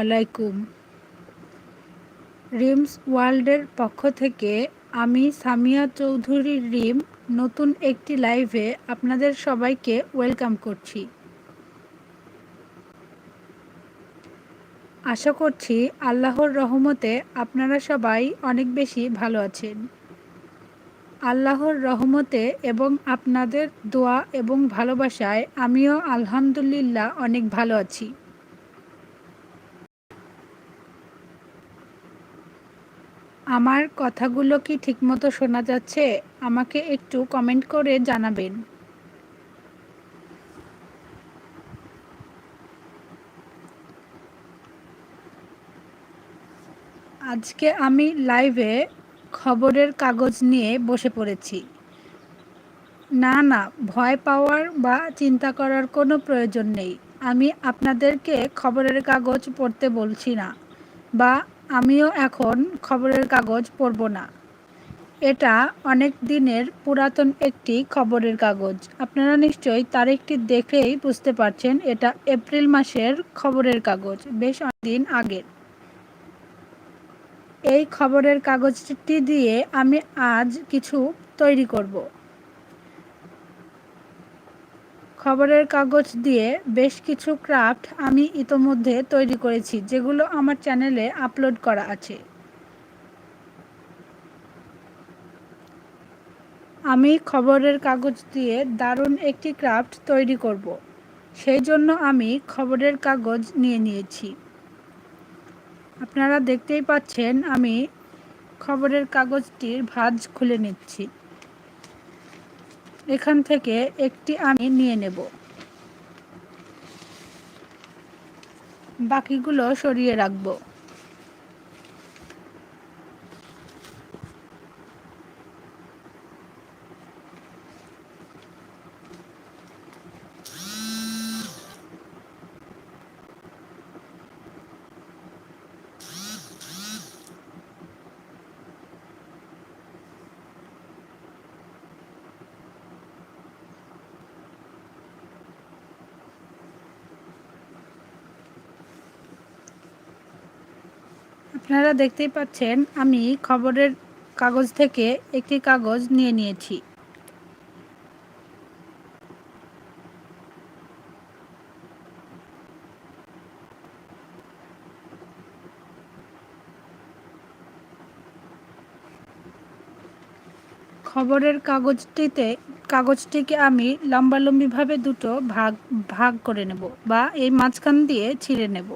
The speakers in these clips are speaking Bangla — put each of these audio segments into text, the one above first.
আলাইকুম। রিমস ওয়ার্ল্ডের পক্ষ থেকে আমি সামিয়া চৌধুরী রিম নতুন একটি লাইভে আপনাদের সবাইকে ওয়েলকাম করছি। আশা করছি আল্লাহর রহমতে আপনারা সবাই অনেক বেশি ভালো আছেন। আল্লাহর রহমতে এবং আপনাদের দোয়া এবং ভালোবাসায় আমিও আলহামদুলিল্লাহ অনেক ভালো আছি। আমার কথাগুলো কি ঠিকমতো শোনা যাচ্ছে? আমাকে একটু কমেন্ট করে জানাবেন। আজকে আমি লাইভে খবরের কাগজ নিয়ে বসে পড়েছি। না না, ভয় পাওয়ার বা চিন্তা করার কোনো প্রয়োজন নেই। আমি আপনাদেরকে খবরের কাগজ পড়তে বলছি না বা আমিও এখন খবরের কাগজ পড়ব না। এটা অনেক দিনের পুরাতন একটি খবরের কাগজ। আপনারা নিশ্চয়ই তারিখটি দেখেই বুঝতে পারছেন, এটা এপ্রিল মাসের খবরের কাগজ, বেশ অনেকদিন আগের। এই খবরের কাগজটি দিয়ে আমি আজ কিছু তৈরি করব। খবরের কাগজ দিয়ে বেশ কিছু ক্রাফট আমি ইতোমধ্যে তৈরি করেছি, যেগুলো আমার চ্যানেলে আপলোড করা আছে আমি খবরের কাগজ দিয়ে দারুণ একটি ক্রাফট তৈরি করব। সেই জন্য আমি খবরের কাগজ নিয়ে নিয়েছি আপনারা দেখতেই পাচ্ছেন আমি খবরের কাগজটির ভাঁজ খুলে নিচ্ছি এখান থেকে একটি আমি নিয়ে নেব। বাকিগুলো সরিয়ে রাখব। আপনারা দেখতেই পাচ্ছেন, আমি খবরের কাগজ থেকে একটি কাগজ নিয়ে নিয়েছি। খবরের কাগজটিতে, কাগজটিকে আমি লম্বালম্বিভাবে দুটো ভাগ ভাগ করে নেব বা এই মাঝখান দিয়ে ছিঁড়ে নেব।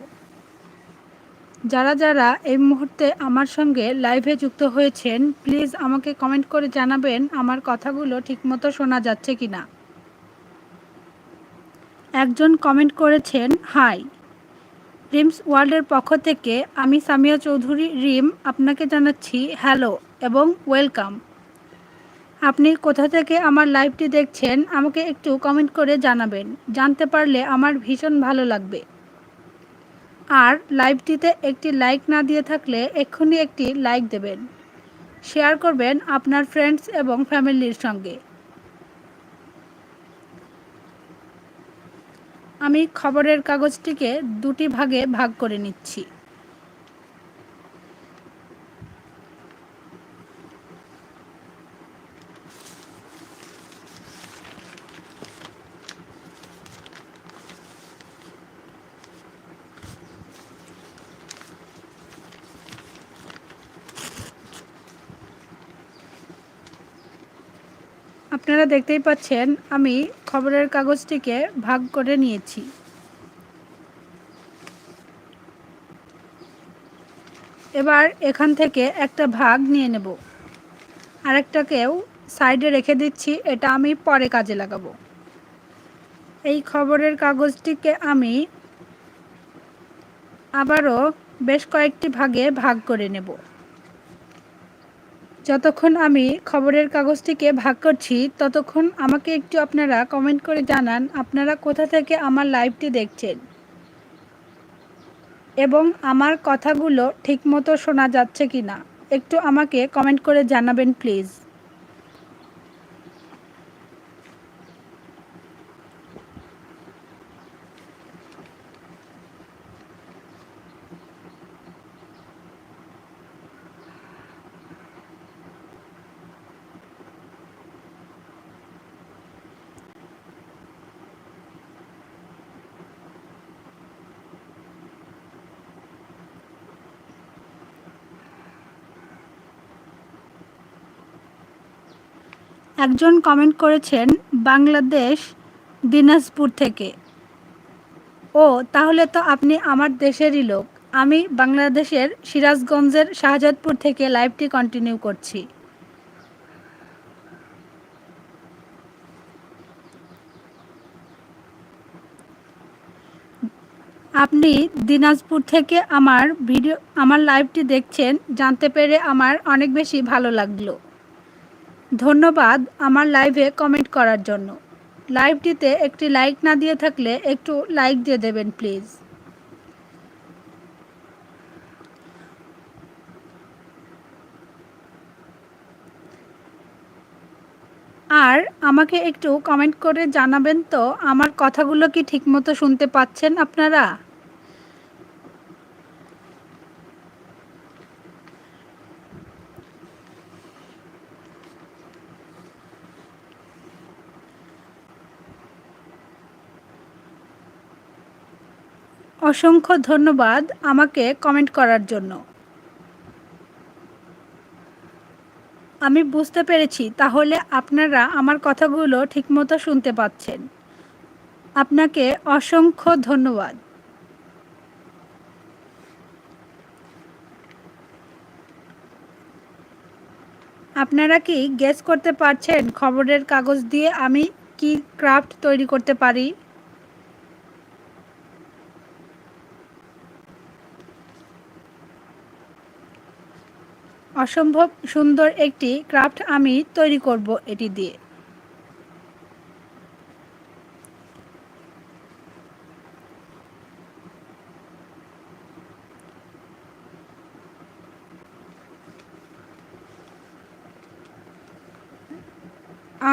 যারা যারা এই মুহূর্তে আমার সঙ্গে লাইভে যুক্ত হয়েছেন প্লিজ আমাকে কমেন্ট করে জানাবেন আমার কথাগুলো ঠিকমতো শোনা যাচ্ছে কি না একজন কমেন্ট করেছেন হাই রিমস ওয়ার্ল্ডের পক্ষ থেকে আমি সামিয়া চৌধুরী, রিম, আপনাকে জানাচ্ছি হ্যালো এবং ওয়েলকাম আপনি কোথা থেকে আমার লাইভটি দেখছেন, আমাকে একটু কমেন্ট করে জানাবেন। জানতে পারলে আমার ভীষণ ভালো লাগবে। আর লাইভটিতে একটি লাইক না দিয়ে থাকলে এক্ষুনি একটি লাইক দেবেন। শেয়ার করবেন আপনার ফ্রেন্ডস এবং ফ্যামিলির সঙ্গে। আমি খবরের কাগজটিকে দুটি ভাগে ভাগ করে নিচ্ছি। আপনারা দেখতেই পাচ্ছেন, আমি খবরের কাগজটিকে ভাগ করে নিয়েছি। এবার এখান থেকে একটা ভাগ নিয়ে নেব। আর আরেকটাকেও সাইডে রেখে দিচ্ছি, এটা আমি পরে কাজে লাগাবো। এই খবরের কাগজটিকে আমি আবারও বেশ কয়েকটি ভাগে ভাগ করে নেব। যতক্ষণ আমি খবরের কাগজটিকে ভাগ করছি, ততক্ষণ আমাকে একটু আপনারা কমেন্ট করে জানান, আপনারা কোথা থেকে আমার লাইভটি দেখছেন? এবং আমার কথাগুলো ঠিকমতো শোনা যাচ্ছে কি না একটু আমাকে কমেন্ট করে জানাবেন প্লিজ একজন কমেন্ট করেছেন, বাংলাদেশ, দিনাজপুর থেকে। ও, তাহলে তো আপনি আমার দেশেরই লোক। আমি বাংলাদেশের সিরাজগঞ্জের শাহজাদপুর থেকে লাইভটি কন্টিনিউ করছি। আপনি দিনাজপুর থেকে আমার ভিডিও আমার লাইভটি দেখছেন, জানতে পেরে আমার অনেক বেশি ভালো লাগল। ধন্যবাদ আমার লাইভে কমেন্ট করার জন্য। লাইভটিতে একটি লাইক না দিয়ে থাকলে একটু লাইক দিয়ে দেবেন, প্লিজ। আর আমাকে একটু কমেন্ট করে জানাবেন তো, আমার কথাগুলো কি ঠিকমতো শুনতে পাচ্ছেন আপনারা? অসংখ্য ধন্যবাদ আমাকে কমেন্ট করার জন্য। আমি বুঝতে পেরেছি, তাহলে আপনারা আমার কথাগুলো ঠিকমতো শুনতে পাচ্ছেন। আপনাকে অসংখ্য ধন্যবাদ। আপনারা কি গেস করতে পারছেন খবরের কাগজ দিয়ে আমি কি ক্রাফট তৈরি করতে পারি? অসম্ভব সুন্দর একটি ক্রাফট আমি তৈরি করব এটি দিয়ে।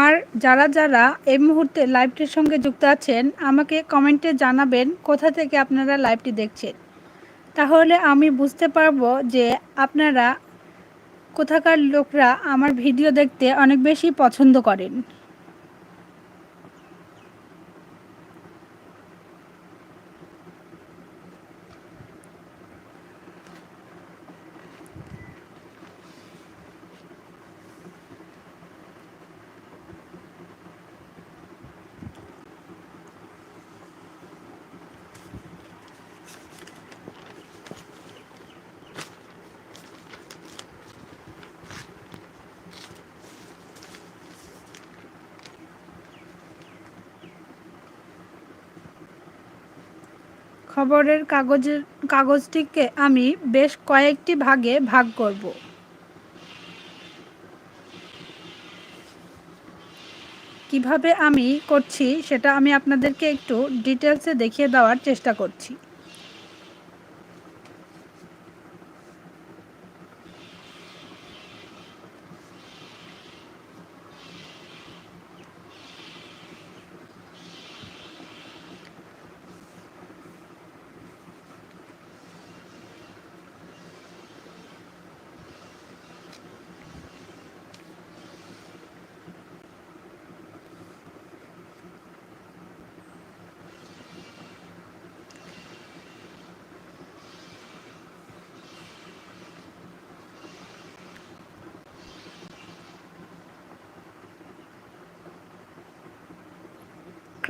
আর যারা যারা এই মুহূর্তে লাইভটির সঙ্গে যুক্ত আছেন, আমাকে কমেন্টে জানাবেন কোথা থেকে আপনারা লাইভটি দেখছেন। তাহলে আমি বুঝতে পারব যে আপনারা কোথাকার লোকরা আমার ভিডিও দেখতে অনেক বেশি পছন্দ করেন। খবরের কাগজের কাগজটিকে আমি বেশ কয়েকটি ভাগে ভাগ করব। কীভাবে আমি করছি সেটা আমি আপনাদেরকে একটু ডিটেলসে দেখিয়ে দেওয়ার চেষ্টা করছি।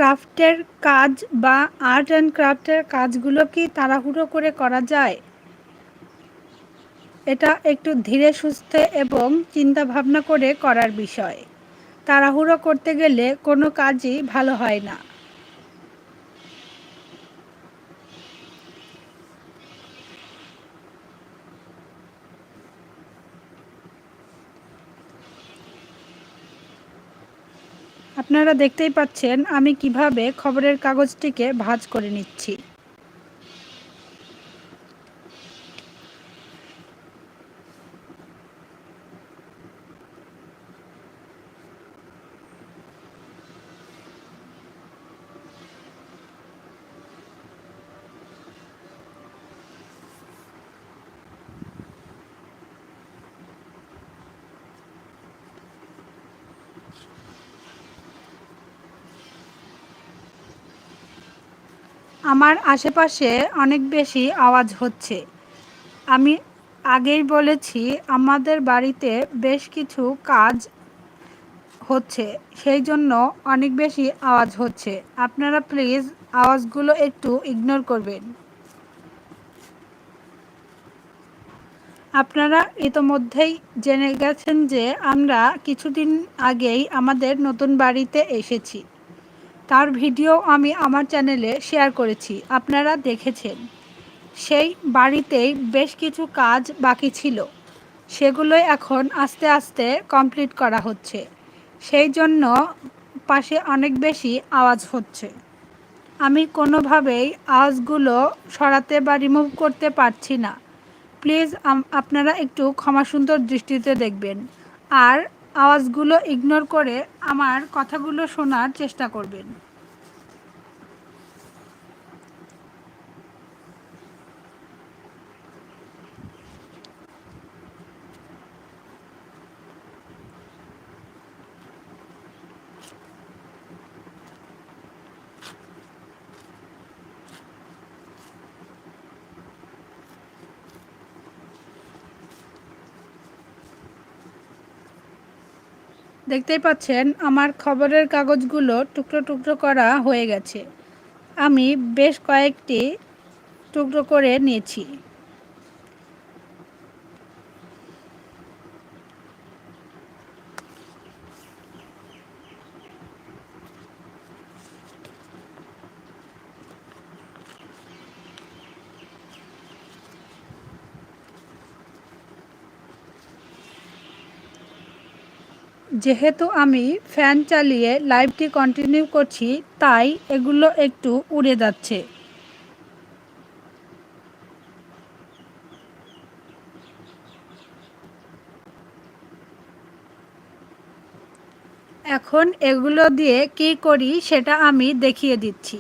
ক্রাফটের কাজ বা আর্ট অ্যান্ড ক্রাফটের কাজগুলো কি তাড়াহুড়ো করে করা যায়? এটা একটু ধীরে সুস্থে এবং চিন্তা ভাবনা করে করার বিষয়। তাড়াহুড়ো করতে গেলে কোনো কাজই ভালো হয় না। আপনারা দেখতেই পাচ্ছেন আমি কীভাবে খবরের কাগজটিকে ভাজ করে নিচ্ছি। আমার আশেপাশে অনেক বেশি আওয়াজ হচ্ছে। আমি আগেই বলেছি, আমাদের বাড়িতে বেশ কিছু কাজ হচ্ছে, সেই জন্য অনেক বেশি আওয়াজ হচ্ছে। আপনারা প্লিজ আওয়াজগুলো একটু ইগনোর করবেন। আপনারা ইতোমধ্যেই জেনে গেছেন যে আমরা কিছুদিন আগেই আমাদের নতুন বাড়িতে এসেছি। তার ভিডিও আমি আমার চ্যানেলে শেয়ার করেছি, আপনারা দেখেছেন। সেই বাড়িতেই বেশ কিছু কাজ বাকি ছিল। সেগুলোই এখন আস্তে আস্তে কমপ্লিট করা হচ্ছে। সেই জন্য পাশে অনেক বেশি আওয়াজ হচ্ছে। আমি কোনোভাবেই আওয়াজগুলো সরাতে বা রিমুভ করতে পারছি না। প্লিজ আপনারা একটু ক্ষমা সুন্দর দৃষ্টিতে দেখবেন। আর আওয়াজগুলো ইগনোর করে আমার কথাগুলো শোনার চেষ্টা করবেন। দেখতেই পাচ্ছেন, আমার খবরের কাগজগুলো টুকরো টুকরো করা হয়ে গেছে। আমি বেশ কয়েকটি টুকরো করে নিয়েছি। যেহেতু আমি ফ্যান চালিয়ে লাইভটি কন্টিনিউ করছি, তাই এগুলো একটু উড়ে যাচ্ছে। এখন এগুলো দিয়ে কি করি সেটা আমি দেখিয়ে দিচ্ছি।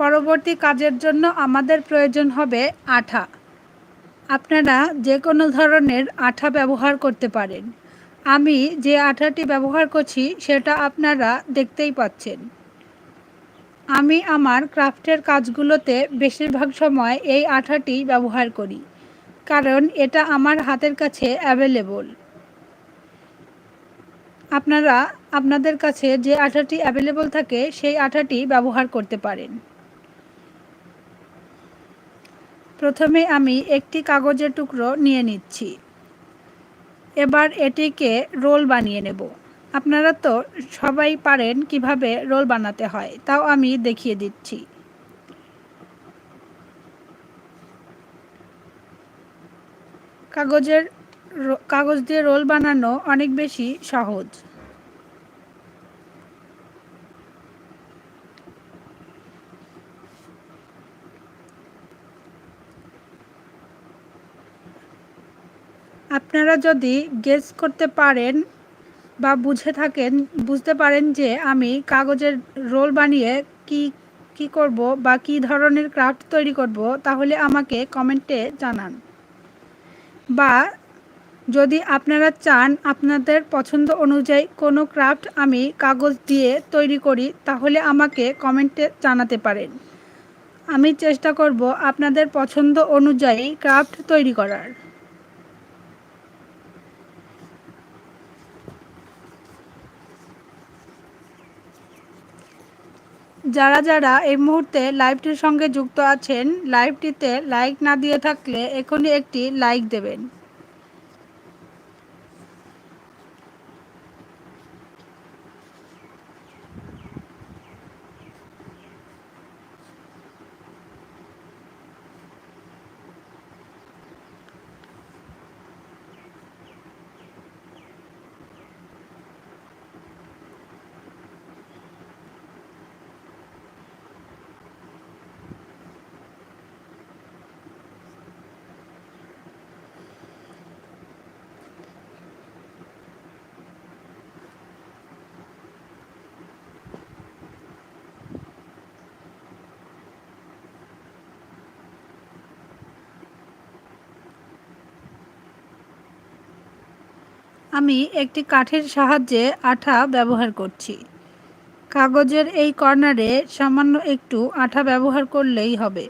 পরবর্তী কাজের জন্য আমাদের প্রয়োজন হবে আঠা। আপনারা যে কোনো ধরনের আঠা ব্যবহার করতে পারেন। আমি যে আঠাটি ব্যবহার করছি, সেটা আপনারা দেখতেই পাচ্ছেন। আমি আমার ক্রাফটের কাজগুলোতে বেশিরভাগ সময় এই আঠাটি ব্যবহার করি, কারণ এটা আমার হাতের কাছে অ্যাভেলেবল। আপনারা আপনাদের কাছে যে আঠাটি অ্যাভেলেবল থাকে, সেই আঠাটি ব্যবহার করতে পারেন। প্রথমে আমি একটি কাগজের টুকরো নিয়ে নিচ্ছি। এবার এটিকে রোল বানিয়ে নেব। আপনারা তো সবাই পারেন কীভাবে রোল বানাতে হয়, তাও আমি দেখিয়ে দিচ্ছি। কাগজের কাগজ দিয়ে রোল বানানো অনেক বেশি সহজ। আপনারা যদি গেস করতে পারেন বা বুঝে থাকেন, বুঝতে পারেন যে আমি কাগজের রোল বানিয়ে কি কি করব বা কি ধরনের ক্রাফট তৈরি করব, তাহলে আমাকে কমেন্টে জানান। বা যদি আপনারা চান আপনাদের পছন্দ অনুযায়ী কোনো ক্রাফট আমি কাগজ দিয়ে তৈরি করি, তাহলে আমাকে কমেন্টে জানাতে পারেন। আমি চেষ্টা করব আপনাদের পছন্দ অনুযায়ী ক্রাফট তৈরি করার। যারা যারা এই মুহূর্তে লাইভটির সঙ্গে যুক্ত আছেন, লাইভটিতে লাইক না দিয়ে থাকলে এখনই একটি লাইক দেবেন। আমি একটি কাঠের সাহায্যে আঠা ব্যবহার করছি। কাগজের এই কর্নারে সামান্য একটু আঠা ব্যবহার করলেই হবে।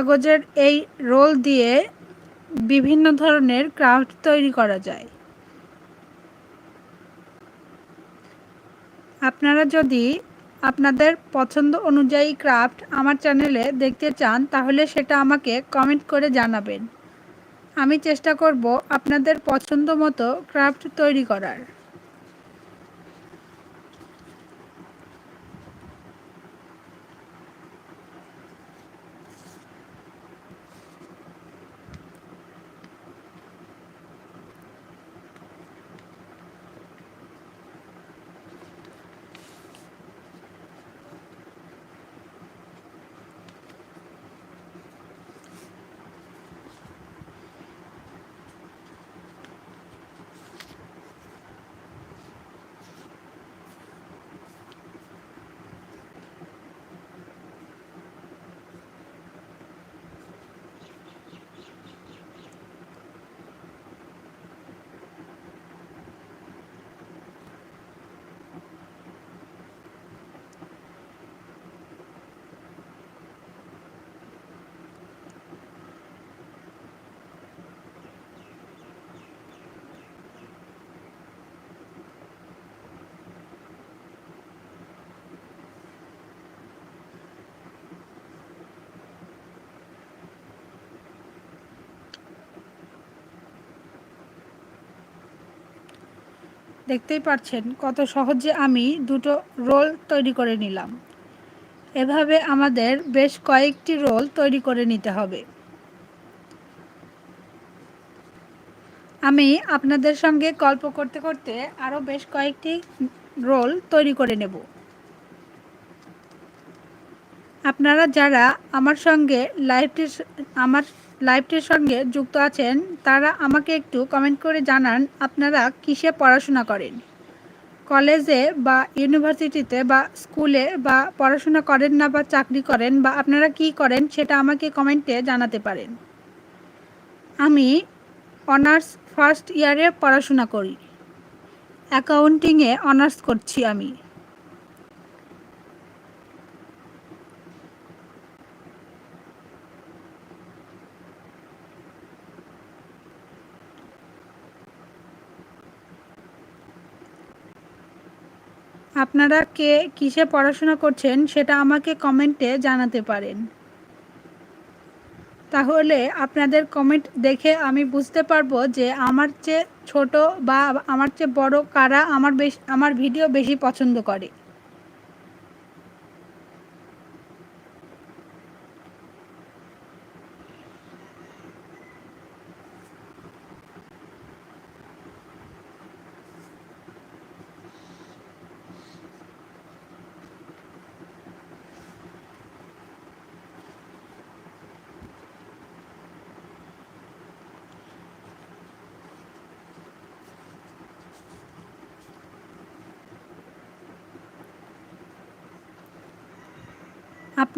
কাগজের এই রোল দিয়ে বিভিন্ন ধরনের ক্রাফট তৈরি করা যায়। আপনারা যদি আপনাদের পছন্দ অনুযায়ী ক্রাফট আমার চ্যানেলে দেখতে চান, তাহলে সেটা আমাকে কমেন্ট করে জানাবেন। আমি চেষ্টা করব আপনাদের পছন্দ মতো ক্রাফট তৈরি করার। দেখতেই পাচ্ছেন কত সহজে আমি দুটো রোল তৈরি করে নিলাম। এভাবে আমাদের বেশ কয়েকটি রোল তৈরি করে নিতে হবে। আমি আপনাদের সঙ্গে গল্প করতে করতে আরও বেশ কয়েকটি রোল তৈরি করে নেব। আপনারা যারা আমার সঙ্গে লাইভটি, আমার লাইভটির সঙ্গে যুক্ত আছেন, তারা আমাকে একটু কমেন্ট করে জানান, আপনারা কিসে পড়াশোনা করেন? কলেজে বা ইউনিভার্সিটিতে বা স্কুলে বা পড়াশোনা করেন না বা চাকরি করেন বা আপনারা কি করেন সেটা আমাকে কমেন্টে জানাতে পারেন। আমি অনার্স ফার্স্ট ইয়ারে পড়াশোনা করি। অ্যাকাউন্টিংয়ে অনার্স করছি আমি। আপনারা কে কিসে পড়াশোনা করছেন সেটা আমাকে কমেন্টে জানাতে পারেন। তাহলে আপনাদের কমেন্ট দেখে আমি বুঝতে পারব যে আমার চেয়ে ছোট বা আমার চেয়ে বড় কারা আমার বেশ, আমার ভিডিও বেশি পছন্দ করে।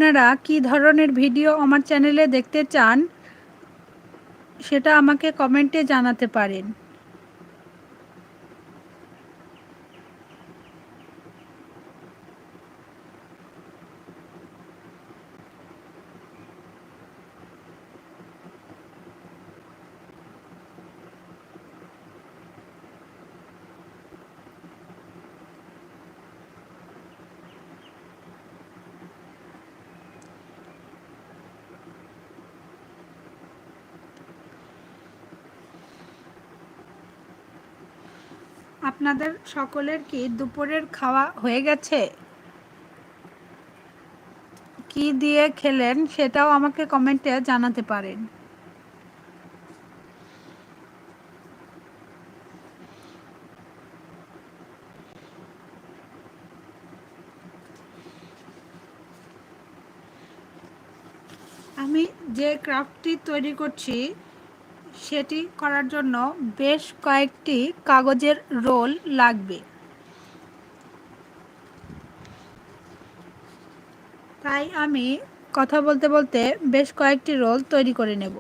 আপনারা কি ধরনের ভিডিও আমার চ্যানেলে দেখতে চান সেটা আমাকে কমেন্টে জানাতে পারেন। আপনাদের সকলের কি দুপুরের খাওয়া হয়ে গেছে? কি দিয়ে খেলেন সেটাও আমাকে কমেন্টে জানাতে পারেন। আমি যে ক্রাফটটি তৈরি করছি সেটি করার জন্য বেশ কয়েকটি কাগজের রোল লাগবে। তাই আমি কথা বলতে বলতে বেশ কয়েকটি রোল তৈরি করে নেব।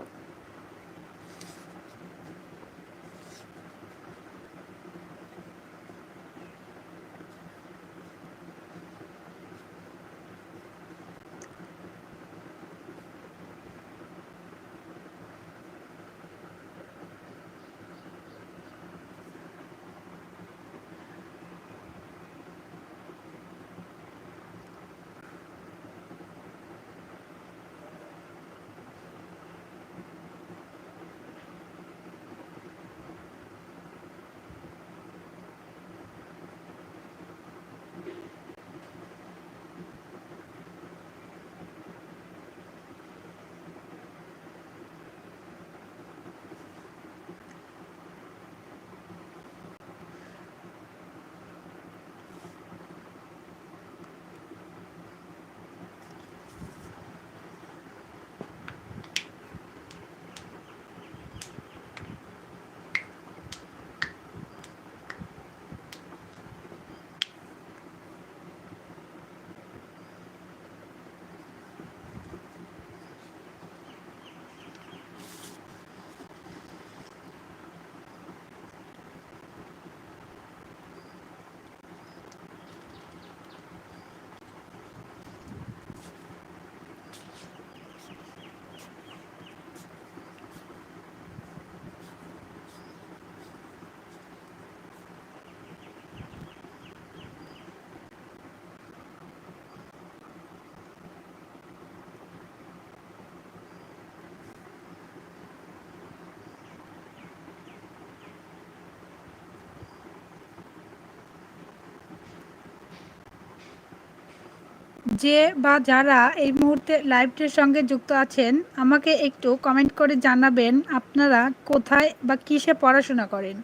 যে বা যারা এই মুহূর্তে লাইভটির সঙ্গে যুক্ত আছেন, আমাকে একটু কমেন্ট করে জানাবেন আপনারা কোথায় বা কিসে পড়াশোনা করেন।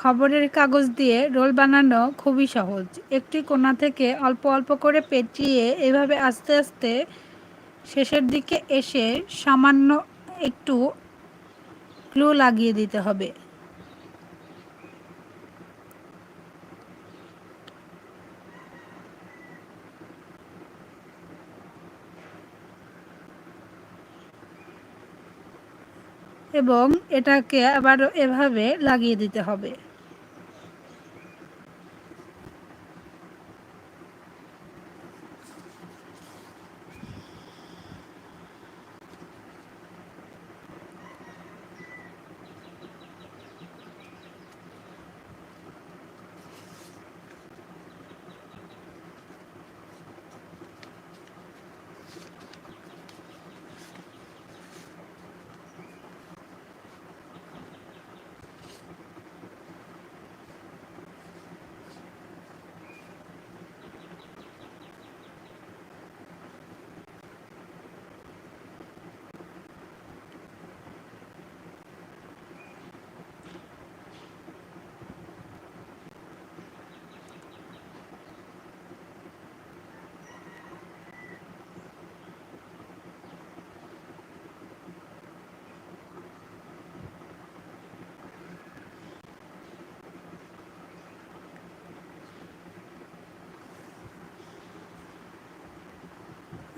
খবরের কাগজ দিয়ে রোল বানানো খুবই সহজ। একটি কোনা থেকে অল্প অল্প করে পেঁচিয়ে এভাবে আস্তে আস্তে শেষের দিকে এসে সামান্য একটু ক্লু লাগিয়ে দিতে হবে। এবং এটাকে আবার এভাবে লাগিয়ে দিতে হবে।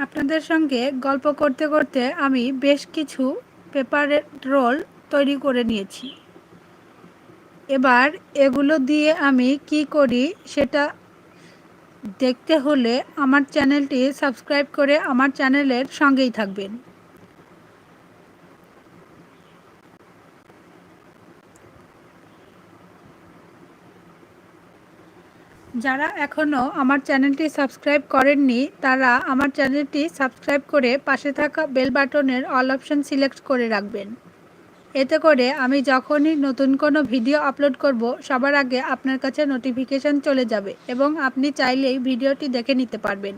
আপনাদের সঙ্গে গল্প করতে করতে আমি বেশ কিছু পেপারের রোল তৈরি করে নিয়েছি। এবার এগুলো দিয়ে আমি কি করি সেটা দেখতে হলে আমার চ্যানেলটি সাবস্ক্রাইব করে আমার চ্যানেলের সঙ্গেই থাকবেন। যারা এখনও আমার চ্যানেলটি সাবস্ক্রাইব করেননি, তারা আমার চ্যানেলটি সাবস্ক্রাইব করে পাশে থাকা বেল বাটনের অল অপশন সিলেক্ট করে রাখবেন। এতে করে আমি যখনই নতুন কোনো ভিডিও আপলোড করব, সবার আগে আপনার কাছে নোটিফিকেশান চলে যাবে এবং আপনি চাইলেই ভিডিওটি দেখে নিতে পারবেন।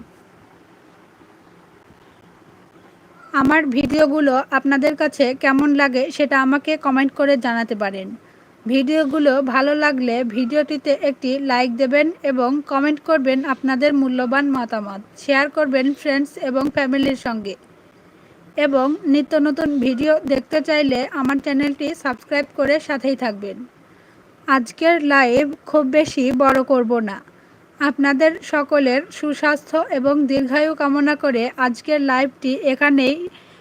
আমার ভিডিওগুলো আপনাদের কাছে কেমন লাগে সেটা আমাকে কমেন্ট করে জানাতে পারেন। ভিডিওগুলো ভালো লাগলে ভিডিওটিতে একটি লাইক দেবেন এবং কমেন্ট করবেন আপনাদের মূল্যবান মতামত। শেয়ার করবেন ফ্রেন্ডস এবং ফ্যামিলির সঙ্গে। এবং নিত্য নতুন ভিডিও দেখতে চাইলে আমার চ্যানেলটি সাবস্ক্রাইব করে সাথেই থাকবেন। আজকের লাইভ খুব বেশি বড় করব না। আপনাদের সকলের সুস্বাস্থ্য এবং দীর্ঘায়ু কামনা করে আজকের লাইভটি এখানেই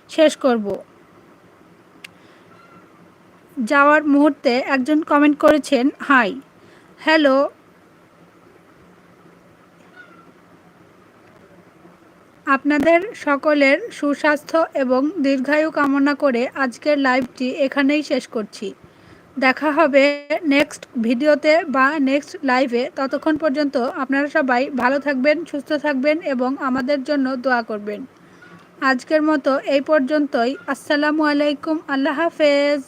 শেষ করব। যাওয়ার মুহূর্তে একজন কমেন্ট করেছেন হাই হ্যালো আপনাদের সকলের সুস্বাস্থ্য এবং দীর্ঘায়ু কামনা করে আজকের লাইভটি এখানেই শেষ করছি। দেখা হবে নেক্সট ভিডিওতে বা নেক্সট লাইভে ততক্ষণ পর্যন্ত আপনারা সবাই ভালো থাকবেন, সুস্থ থাকবেন এবং আমাদের জন্য দোয়া করবেন। আজকের মতো এই পর্যন্তই। আসসালামু আলাইকুম। আল্লাহ হাফেজ।